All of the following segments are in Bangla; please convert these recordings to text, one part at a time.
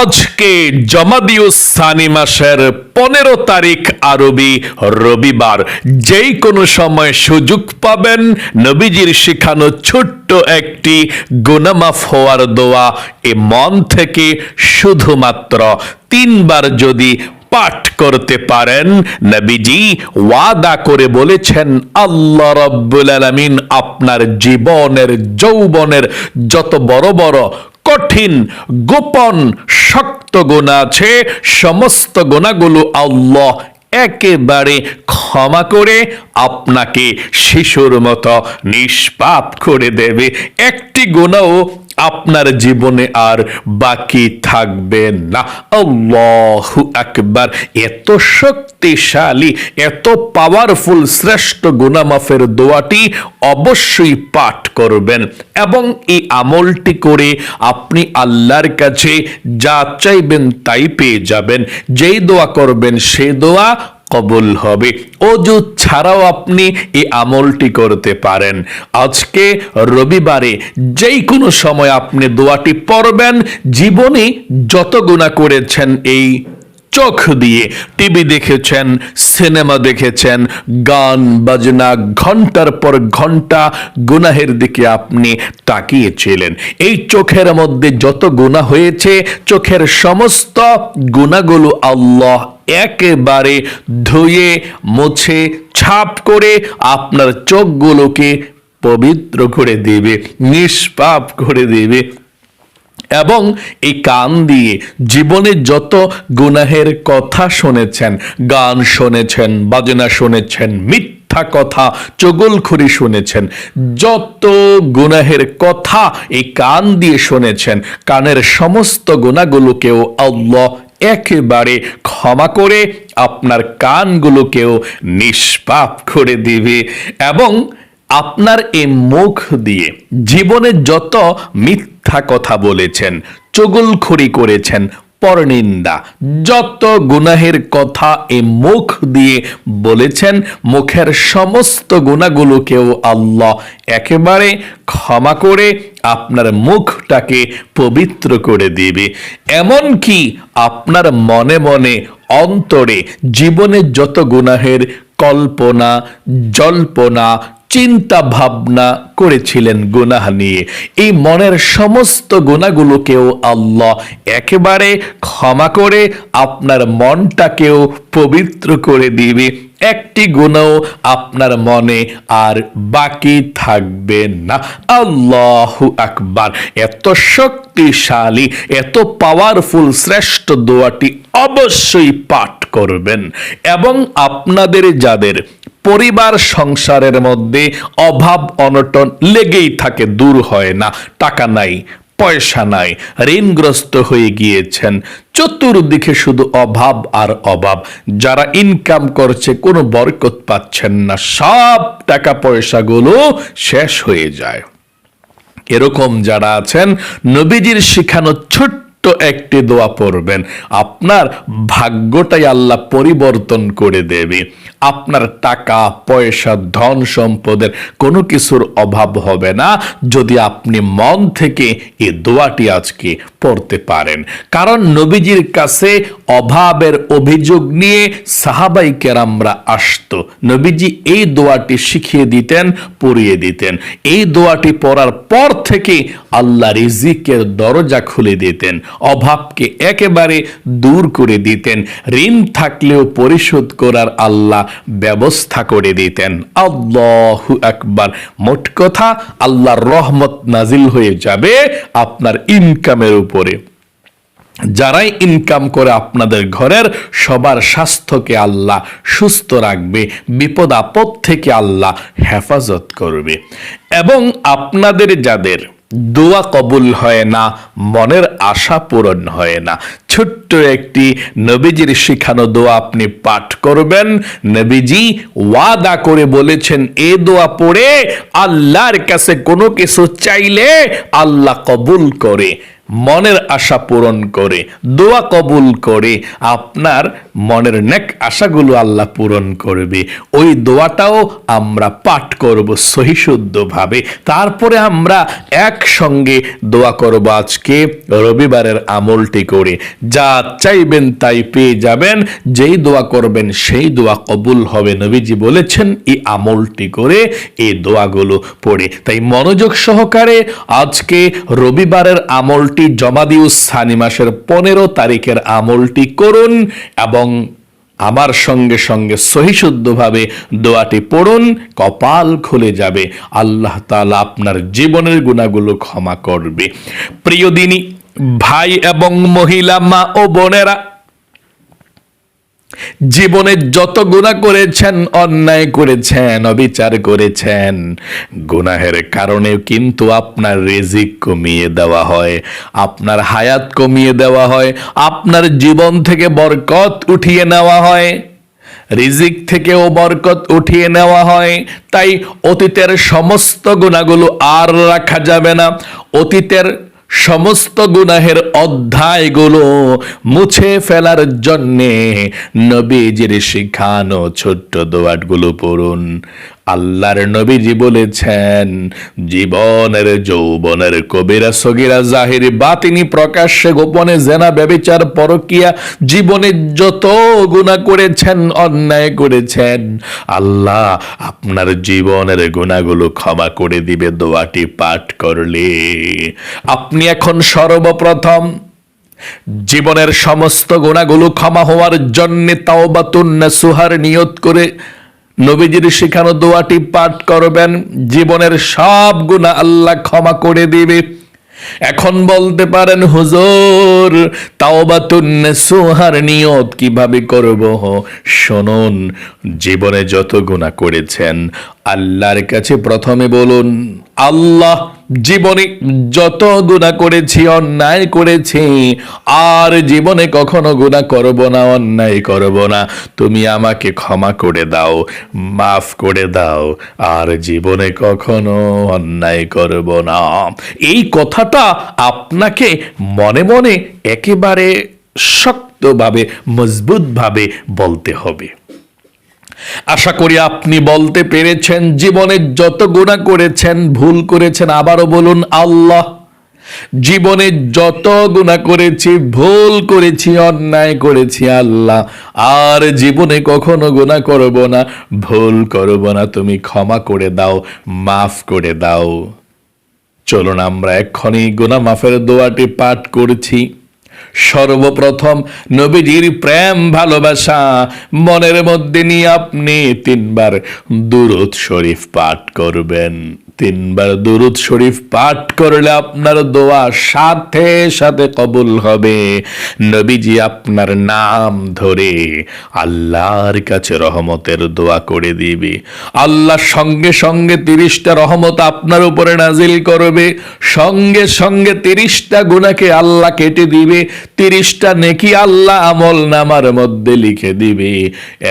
আজকে জমাদিউসানি মাসের পনেরো তারিখ আরবি রবিবার। যেই কোনো সময় সুযোগ পাবেন নবীজির শেখানো ছোট্ট একটি গুনামাফ হওয়ার দোয়া এ মন থেকে শুধুমাত্র তিনবার যদি পাঠ করতে পারেন, নবীজি ওয়াদা করে বলেছেন, আল্লাহ রব্বুল আলামিন আপনার জীবনের যৌবনের যত বড় বড় কঠিন, গোপন, শক্ত গোনা আছে। সমস্ত গোনাগুলো আল্লাহ একেবারে ক্ষমা করে আপনাকে শিশুর মতো নিষ্পাপ করে দেবে। একটি গোনাও আপনার জীবনে আর বাকি থাকবে না। আল্লাহু আকবার। এত শক্তিশালী, এত পাওয়ারফুল শ্রেষ্ঠ গুনামাফের দোয়াটি অবশ্যই পাঠ করবেন এবং এই আমলটি করে আপনি আল্লাহর কাছে যা চাইবেন তাই পেয়ে যাবেন। যেই দোয়া করবেন সেই দোয়া কবুল হবে। অজু ছাড়াও আপনি এই আমলটি করতে পারেন। আজকে রবিবারে যেই কোনো সময় আপনি দোয়াটি পড়বেন, জীবনে যত গুণা করেছেন এই চোখ দিয়ে টিভি দেখেছেন, সিনেমা দেখেছেন, গান, বাজনা, ঘণ্টার পর ঘণ্টা গুনাহের দিকে আপনি তাকিয়েছিলেন। এই চোখের মধ্যে যত গুনাহ হয়েছে, চোখের সমস্ত গুণাগুলো আল্লাহ একেবারে ধুয়ে, মুছে, ছাপ করে আপনার চোখগুলোকে পবিত্র করে দেবে, নিষ্পাপ করে দেবে। এবং এই কান দিয়ে জীবনে যত গুনাহের কথা শুনেছেন, গান শুনেছেন, বাজনা শুনেছেন, মিথ্যা কথা, চগলখড়ি শুনেছেন, যত গুনাহের কথা এই কান দিয়ে শুনেছেন, কানের সমস্ত গুণাগুলোকেও আল্লাহ একেবারে ক্ষমা করে আপনার কানগুলোকেও নিষ্পাপ করে দিবে এবং আপনার এই মুখ দিয়ে জীবনে যত মিথ্যা কথা বলেছেন চগুলখড়ি করেছেন, পরনিন্দা, যত গুনাহের কথা এ মুখ দিয়ে বলেছেন, মুখের সমস্ত গুণাগুলোকেও আল্লাহ একেবারে ক্ষমা করে আপনার মুখটাকে পবিত্র করে দিবে। এমনকি আপনার মনে মনে অন্তরে জীবনে যত গুনাহের কল্পনা, জল্পনা চিন্তা ভাবনা করেছিলেন গুনাহ নিয়ে। এই মনের সমস্ত গুণাগুলোকেও আল্লাহ একেবারে ক্ষমা করে আপনার মনটাকেও পবিত্র করে দিবে। একটি গুণও আপনার মনে আর বাকি থাকবে না। আল্লাহ আকবার। এত শক্তিশালী, এত পাওয়ারফুল শ্রেষ্ঠ দোয়াটি অবশ্যই পাঠ করবেন। এবং আপনাদের যাদের পরিবার সংসারের মধ্যে অভাব অনটন লেগেই থাকে, দূর হয় না, টাকা নাই পয়সা নাই, ঋণগ্রস্ত হয়ে গিয়েছেন। চতুর্দিকে শুধু অভাব আর অভাব। যারা ইনকাম করছে, কোনো বরকত পাচ্ছেন না। সব টাকা পয়সাগুলো শেষ হয়ে যায়। এরকম যারা আছেন, নবীজির শিখানো ছোট্ট একটি দোয়া পড়বেন। আপনার ভাগ্যটাই আল্লাহ পরিবর্তন করে দেবে। আপনার টাকা, পয়সা, ধন সম্পদের কোনো কিছুর অভাব হবে না যদি আপনি মন থেকে এই দোয়াটি আজকে পড়তে পারেন। কারণ নবীজির কাছে অভাবের অভিযোগ নিয়ে সাহাবাই কেরামরা আসতো। নবীজি এই দোয়াটি শিখিয়ে দিতেন, পড়িয়ে দিতেন। এই দোয়াটি পড়ার পর থেকে আল্লাহ রিজিকের দরজা খুলে দিতেন। অভাবকে একেবারে দূর করে দিতেন। ঋণ থাকলেও পরিশোধ করার আল্লাহ ব্যবস্থা করে দিতেন। আল্লাহু আকবার। মোট কথা, আল্লাহর রহমত নাজিল হয়ে যাবে আপনার ইনকামের উপরে। যারাই ইনকাম করে আপনাদের ঘরের, সবার স্বাস্থ্যকে আল্লাহ সুস্থ রাখবে, বিপদ আপদ থেকে আল্লাহ হেফাজত করবে। এবং আপনাদের যাদের দোয়া কবুল হয় না, মনের আশা পূরণ হয় না। ছোট্ট একটি নবীজির শিখানো দোয়া আপনি পাঠ করবেন। নবীজি ওয়াদা করে বলেছেন, এ দোয়া পড়ে আল্লাহর কাছে কোনো কিছু চাইলে আল্লাহ কবুল করে। মনের আশা পূরণ করে, দোয়া কবুল করে, আপনার মনের নেক আশাগুলো আল্লাহ পূরণ করবে। ওই দোয়াটাও আমরা পাঠ করব সহিশুদ্ধভাবে। তারপরে আমরা একসঙ্গে দোয়া করব আজকে রবিবারের আমলটি করে। যা চাইবেন তাই পেয়ে যাবেন, যেই দোয়া করবেন সেই দোয়া কবুল হবে। নবীজি বলেছেন এই আমলটি করে এই দোয়াগুলো পড়ে। তাই মনোযোগ সহকারে আজকে রবিবারের আমলটি জমা দিউ সানি মাসের পনেরো তারিখের আমলটি করুন এবং আমার সঙ্গে সঙ্গে সহিশুদ্ধভাবে দোয়াটি পড়ুন, কপাল খুলে যাবে। আল্লাহ তালা আপনার জীবনের গুণাগুলো ক্ষমা করবে। প্রিয় দিনী, ভাই এবং মহিলা, মা ও বোনেরা জীবনে যত গুণা করেছেন, অন্যায় করেছেন, অবিচার করেছেন, গুনাহের কারণে কিন্তু আপনার রেজিক কমিয়ে দেওয়া হয়, আপনার হায়াত কমিয়ে দেওয়া হয়, আপনার জীবন থেকে বরকত উঠিয়ে নেওয়া হয়, রিজিক থেকেও বরকত উঠিয়ে নেওয়া হয়, তাই অতীতের সমস্ত গুণাগুলো আর রাখা যাবে না, অতীতের সমস্ত গুনাহের অধ্যায়গুলো মুছে ফেলার জন্যে নবীজির শিখানো ছোট্ট দোয়াটগুলো পড়ুন। আল্লাহর নবীজি বলেছেন, জীবনের যৌবনের কবিরা সগিরা জাহিরি, বাতিনি প্রকাশ্যে গোপনে জেনা, ব্যবিচার, পরকিয়া, জীবনে যত গুণা করেছেন, অন্যায় করেছেন, আল্লাহ আপনার জীবনের গুণাগুলো ক্ষমা করে দিবে, দোয়াটি পাঠ করলে। আপনি এখন সর্বপ্রথম জীবনের সমস্ত গুণাগুলো ক্ষমা হওয়ার জন্য তাওবাতুন সুহার নিয়ত করে নবীজির শেখানো দোয়াটি পাঠ করবেন, জীবনের সব গুণা আল্লাহ ক্ষমা করে দিবে। এখন বলতে পারেন, হুজুর, তাওবাতুন সুহার নিয়ত কীভাবে করব? শুনুন, জীবনে যত গুণা করেছেন, আল্লাহর কাছে প্রথমে বলুন আল্লাহ জীবনে যত গুণা করেছি, অন্যায় করেছি, আর জীবনে কখনো গুণা করব না, অন্যায় করব না। তুমি আমাকে ক্ষমা করে দাও, মাফ করে দাও, আর জীবনে কখনো অন্যায় করব না। এই কথাটা আপনাকে মনে মনে একেবারে শক্তভাবে, মজবুতভাবে বলতে হবে। আশা করি আপনি বলতে পেরেছেন জীবনে যত গুণা করেছেন, ভুল করেছেন, আবারও বলুন, আল্লাহ জীবনে যত গুণা করেছি, ভুল করেছি, অন্যায় করেছি, আল্লাহ, আর জীবনে কখনো গুণা করব না, ভুল করব না, তুমি ক্ষমা করে দাও, মাফ করে দাও। চলুন, আমরা এক্ষণি গুণা মাফের দোয়াটি পাঠ করছি। সর্বপ্রথম নবীজির প্রেম ভালোবাসা মনের মধ্যে নিয়ে আপনি তিনবার দুরুদ শরীফ পাঠ করবেন। তিনবার দুরুদ শরীফ পাঠ করলে আপনার দোয়া সাথে সাথে কবুল হবে। নবীজি আপনার নাম ধরে আল্লাহর কাছে রহমতের দোয়া করে দিবে। আল্লাহ সঙ্গে সঙ্গে তিরিশটা রহমত আপনার উপরে নাজিল করবে। সঙ্গে সঙ্গে তিরিশটা গুণাকে আল্লাহ কেটে দিবে। তিরিশটা নেকি আল্লাহ আমল নামার মধ্যে লিখে দিবে।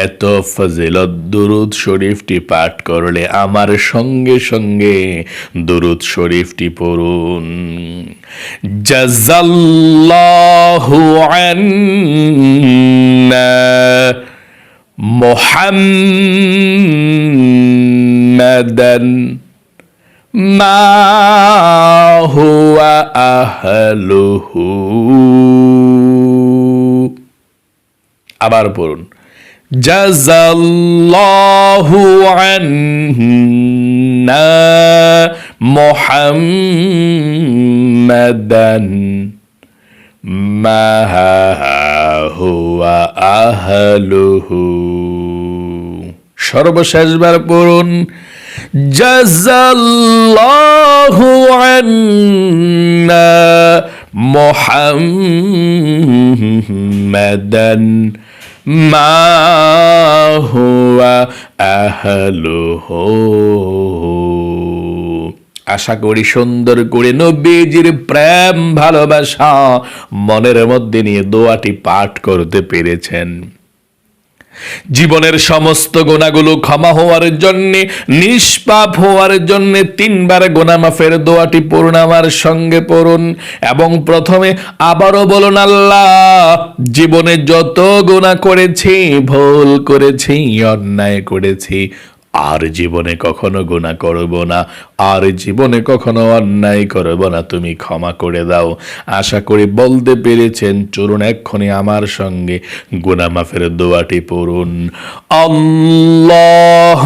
এত ফজিলত দুরুদ শরীফটি পাঠ করলে আমার সঙ্গে সঙ্গে দুরুদ শরীফটি পড়ুন। জাজাল্লাহু আন্না মুহাম্মাদান মা হুয়া আহলুহু। আবার পড়ুন। জাজাল্লাহু আন্না মুহাম্মাদান মা হুয়া আহলুহু। সর্বশেষবার পড়ুন জাজাল্লাহু আন্না মুহাম্মাদান মা আশা করি সুন্দর করে নবীজির প্রেম, ভালোবাসা মনের মধ্যে নিয়ে দোয়াটি পাঠ করতে পেরেছেন। জীবনের সমস্ত গোনাগুলো ক্ষমা হওয়ার জন্যে, নিষ্পাপ হওয়ার জন্যে তিনবার গোনা মাফের দোয়াটি পড়ুন আমার সঙ্গে পড়ুন। এবং প্রথমে আবারও বলুন, আল্লাহ, জীবনে যত গোনা করেছি, ভুল করেছি, অন্যায় করেছি আর জীবনে কখনো গুণা করব না, আর জীবনে কখনো অন্যায় করব না, তুমি ক্ষমা করে দাও। আশা করি বলতে পেরেছেন, চলুন এক্ষণে আমার সঙ্গে গুণামাফের দোয়াটি পড়ুন। অল্লাহ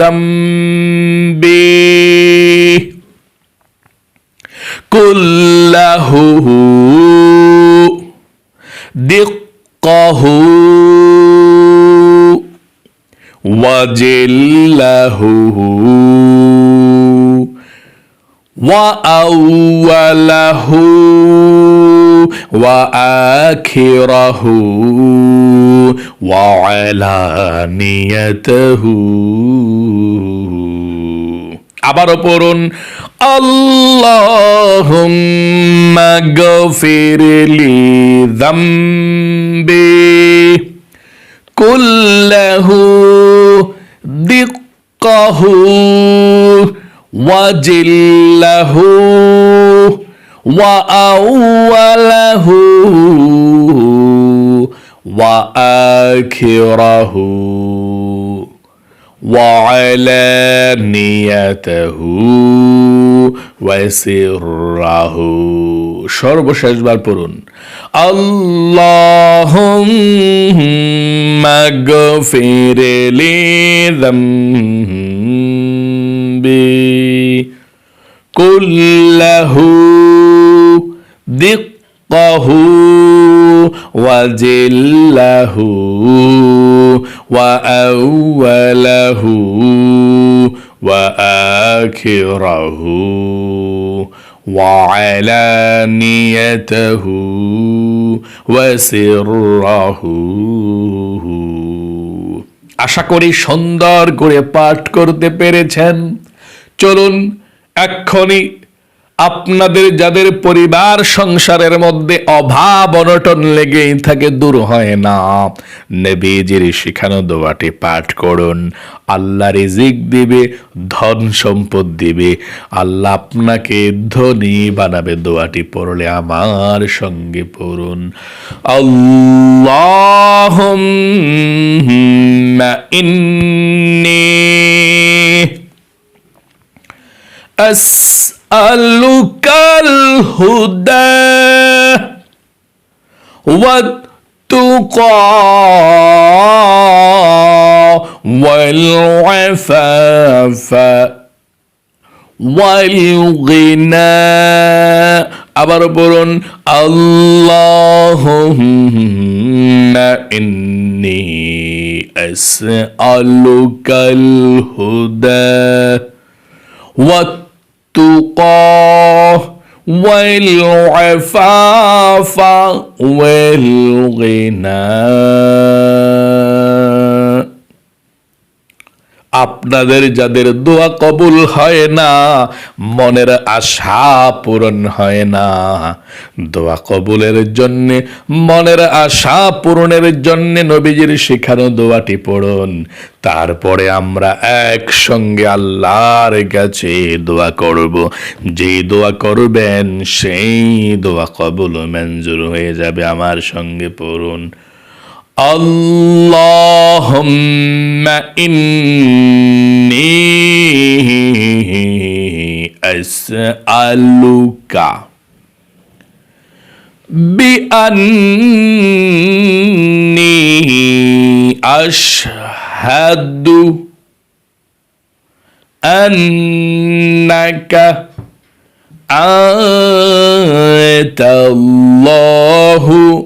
দম্বি কুল্লাহু দিক وجله وأوله وآخره وعلانيته আবারও পড়ুন আল্লাহুম্মা গফিরলি যামবি কুল্লাহু দিক্কাহু ওয়াজিল্লাহু وأوله وآخره وعلانيته وسره সর্বশেষবার পড়ুন আল্লাহুম্মা গফিরলি যামবি কুল্লাহু دقه وجله وأوله وآخره وعلانيته وسره আশা করি সুন্দর করে পাঠ করতে পেরেছেন চলুন এক্ষুনি আপনাদের যাদের পরিবার সংসারের মধ্যে অভাব, অনটন লেগেই থাকে, দূর হয় না। নবীজির শিখানো দোয়াটি পাঠ করুন। আল্লাহ রিজিক দিবে, ধন সম্পদ দিবে। আল্লাহ আপনাকে ধনী বানাবে। দোয়াটি পড়লে আমার সঙ্গে পড়ুন। আল্লাহ ইন্নি أسألك الهدى والتقى والعفاف والغنى আবার বলুন আল্লাহুম্মা ইন্নি আসআলুকাল হুদা والتقى والعفاف والغنى. আপনাদের যাদের দোয়া কবুল হয় না, মনের আশা পূরণ হয় না। দোয়া কবুলের জন্য, মনের আশা পূরণের জন্য নবীজির শিখানো দোয়াটি পড়ুন। তারপরে আমরা একসঙ্গে আল্লাহর কাছে দোয়া করব। যে দোয়া করবেন, সেই দোয়া কবুল মঞ্জুর হয়ে যাবে। আমার সঙ্গে পড়ুন। اللهم إني أسألك بأني أشهد أنك أنت الله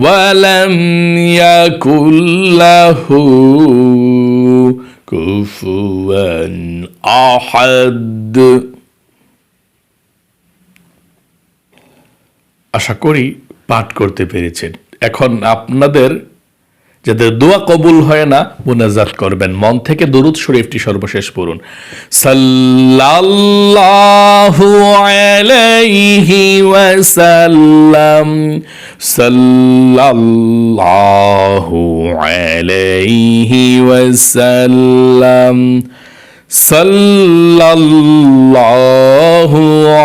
ولم يكن له كفوا أحد আশা করি পাঠ করতে পেরেছেন এখন আপনাদের যাদের দোয়া কবুল হয় না, মুনাজাত করবেন। মন থেকে দরুদ শরীফটি সর্বশেষ পড়ুন। সাল্লাল্লাহু আলাইহি ওয়াসাল্লাম, সাল্লাল্লাহু আলাইহি ওয়াসাল্লাম, সাল্লাল্লাহু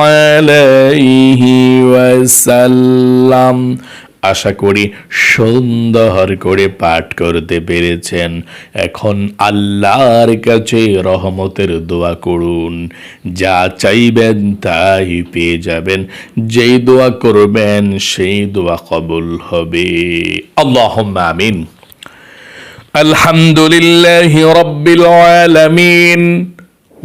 আলাইহি ওয়াসাল্লাম আশা করি সুন্দর করে পাঠ করতে পেরেছেন। এখন আল্লাহর কাছে রহমতের দোয়া করুন। যা চাইবেন তাই পেয়ে যাবেন। যেই দোয়া করবেন সেই দোয়া কবুল হবে। আল্লাহ আমিন। আলহামদুলিল্লাহ রব্বিল আলামিন।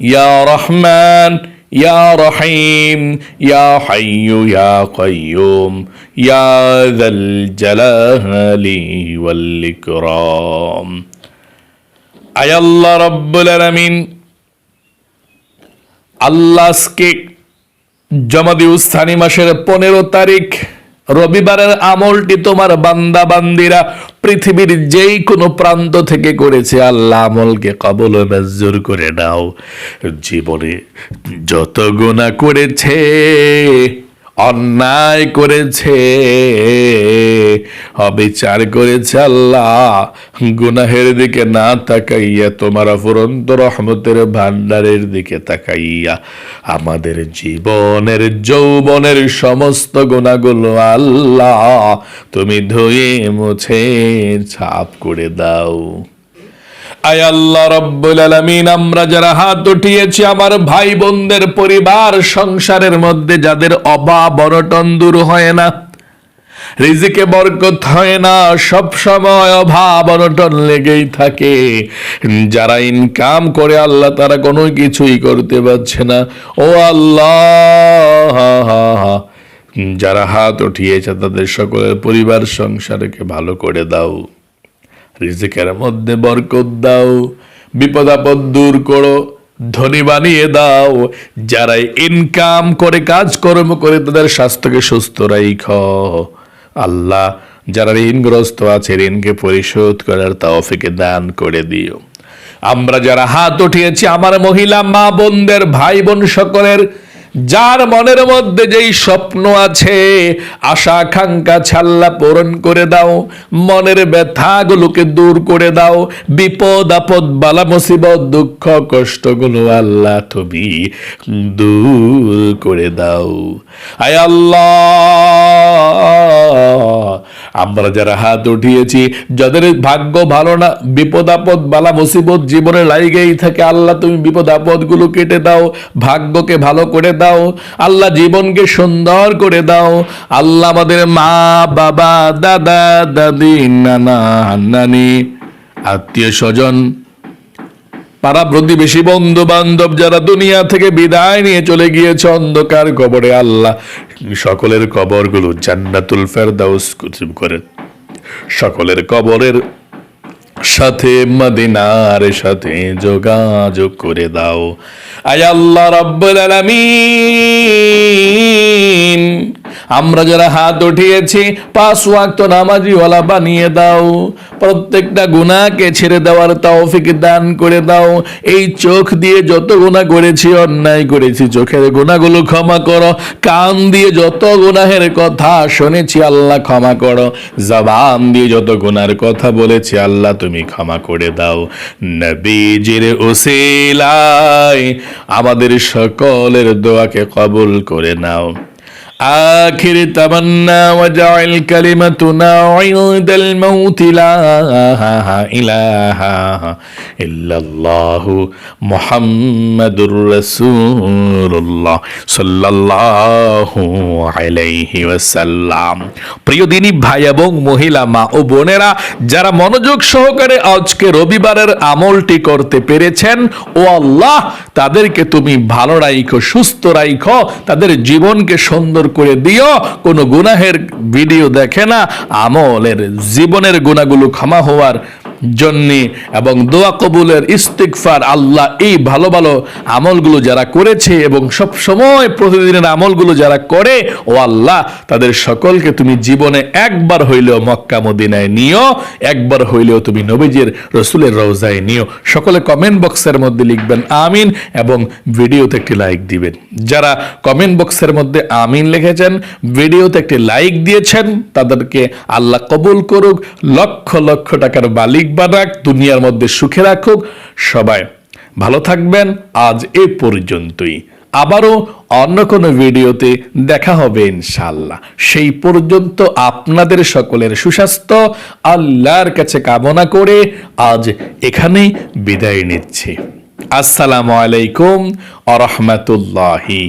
يا رحمن يا رحيم يا حي يا قيوم يا ذا الجلال والإكرام أي الله رب العالمين আল্লাহকে জমা দিউ স্থানী মাসের পনেরো তারিখ রবিবারের আমলটি তোমার বান্দা বান্দিরা পৃথিবীর যেই কোনো প্রান্ত থেকে করেছে। আল্লাহ আমলকে কবল মঞ্জুর করে নাও। জীবনে যত গোনা করেছে অন্যায় করেছে, অবিচার করেছে আল্লাহ। গুনাহের দিকে না তাকাইয়া তোমার অফুরন্ত রহমতের ভান্ডারের দিকে তাকাইয়া আমাদের জীবনের, যৌবনের সমস্ত গুণাগুলো আল্লাহ তুমি ধুয়ে মুছে ছাপ করে দাও। আয় আল্লাহ রব্বুল আলামিন, আমরা যারা হাত উঠিয়েছি আমার ভাই বোনদের পরিবার, সংসারের মধ্যে যাদের অভাব, অনটন দূর হয় না, রিজিকে বরকত হয় না সব সময় অভাব, অনটন লেগেই থাকে। যারা ইনকাম করে আল্লাহ তারা কোনো কিছুই করতে পারছে না। ও আল্লাহ, যারা হাত উঠিয়েছে তাদের সকলের পরিবার, সংসারকে ভালো করে দাও। রিজিকের মধ্যে বরকত দাও, বিপদ আপদ দূর করো, ধনী বানিয়ে দাও। যারা ইনকাম করে, কাজকর্ম করে, তাদের স্বাস্থ্যকে সুস্থ রাইখ। আল্লাহ, যারা ঋণগ্রস্ত আছে, ঋণকে পরিশোধ করার তৌফিকে দান করে দিও। আমরা যারা হাত উঠিয়েছি, আমার মহিলা, মা বোনদের, ভাই বোন সকলের যার মনের মধ্যে যেই স্বপ্ন আছে, আশা, আকাঙ্ক্ষা, ছাল্লা পূরণ করে দাও। মনের ব্যথাগুলোকে দূর করে দাও। বিপদ, আপদ, বালা, মুসিবত, দুঃখ, কষ্টগুলো আল্লাহ তুমি দূর করে দাও। আয় আল্লাহ! আমরা যারা হাত উঠিয়েছি, যাদের ভাগ্য ভালো না, বিপদ আপদ, বালা মুসিবত জীবনে লাইগেই থাকে, আল্লাহ তুমি বিপদ আপদগুলো কেটে দাও, ভাগ্যকে ভালো করে দাও, আল্লাহ জীবনকে সুন্দর করে দাও, আল্লাহ আমাদের মা, বাবা, দাদা, দাদি, নানা নানি আত্মীয় স্বজন পাড়া প্রতিবেশী বন্ধু বান্ধব যারা দুনিয়া থেকে বিদায় নিয়ে চলে গিয়েছে অন্ধকার কবরে, আল্লাহ সকলের কবরগুলো জান্নাতুল ফেরদাউস করে, সকলের কবরের সাথে মদিনার সাথে যোগাযোগ করে দাও। আয় আল্লাহ রাব্বুল আলামিন আমরা যারা হাত উঠিয়েছি, পাঁচ ওয়াক্ত নামাজিওয়ালা বানিয়ে দাও। প্রত্যেকটা গুনাহকে ছেড়ে দেওয়ার তৌফিক দান করে দাও। এই চোখ দিয়ে যত গুনাহ করেছি, অন্যায় করেছি, চোখের গুনাহগুলো ক্ষমা করো। কান দিয়ে যত গুনাহের কথা শুনেছি, আল্লাহ ক্ষমা করো। জবান দিয়ে যত গুনার কথা বলেছি, আল্লাহ তুমি ক্ষমা করে দাও। নবীজির ওসিলায় আমাদের সকলের দোয়াকে কবুল করে নাও। আখির তামান্না প্রিয় দিনী ভাই এবং মহিলা, মা ও বোনেরা, যারা মনোযোগ সহকারে আজকে রবিবারের আমলটি করতে পেরেছেন, ও আল্লাহ, তাদেরকে তুমি ভালো রাইখো, সুস্থ রাইখো, তাদের জীবনকে সুন্দর করে দিও কোনো গুনাহের ভিডিও দেখে না আমলের জীবনের গুণাগুলো ক্ষমা হওয়ার জন্যে এবং দোয়া কবুলের ইস্তিকফার আল্লাহ এই ভালো ভালো আমলগুলো যারা করেছে এবং সব সময় প্রতিদিনের আমলগুলো যারা করে, ও আল্লাহ, তাদের সকলকে তুমি জীবনে একবার হইলেও মক্কা মদিনায় নিও, একবার হইলেও তুমি নবীজির রসুলের রওজায় নিও। সকলে কমেন্ট বক্সের মধ্যে লিখবেন আমিন এবং ভিডিওতে একটি লাইক দিবেন। যারা কমেন্ট বক্সের মধ্যে আমিন লিখেছেন, ভিডিওতে একটি লাইক দিয়েছেন, তাদেরকে আল্লাহ কবুল করুক, লক্ষ লক্ষ টাকার মালিক বানাক দুনিয়ার মধ্যে সুখে রাখুক সবাই। ভালো থাকবেন, আজ এ পর্যন্তই। আবারও অন্য কোনো ভিডিওতে দেখা হবে ইনশাল্লাহ সেই পর্যন্ত আপনাদের সকলের সুস্বাস্থ্য, আল্লাহর কাছে কামনা করে আজ এখানেই বিদায় নিচ্ছি। আসসালামু আলাইকুম আ রহমতুল্লাহি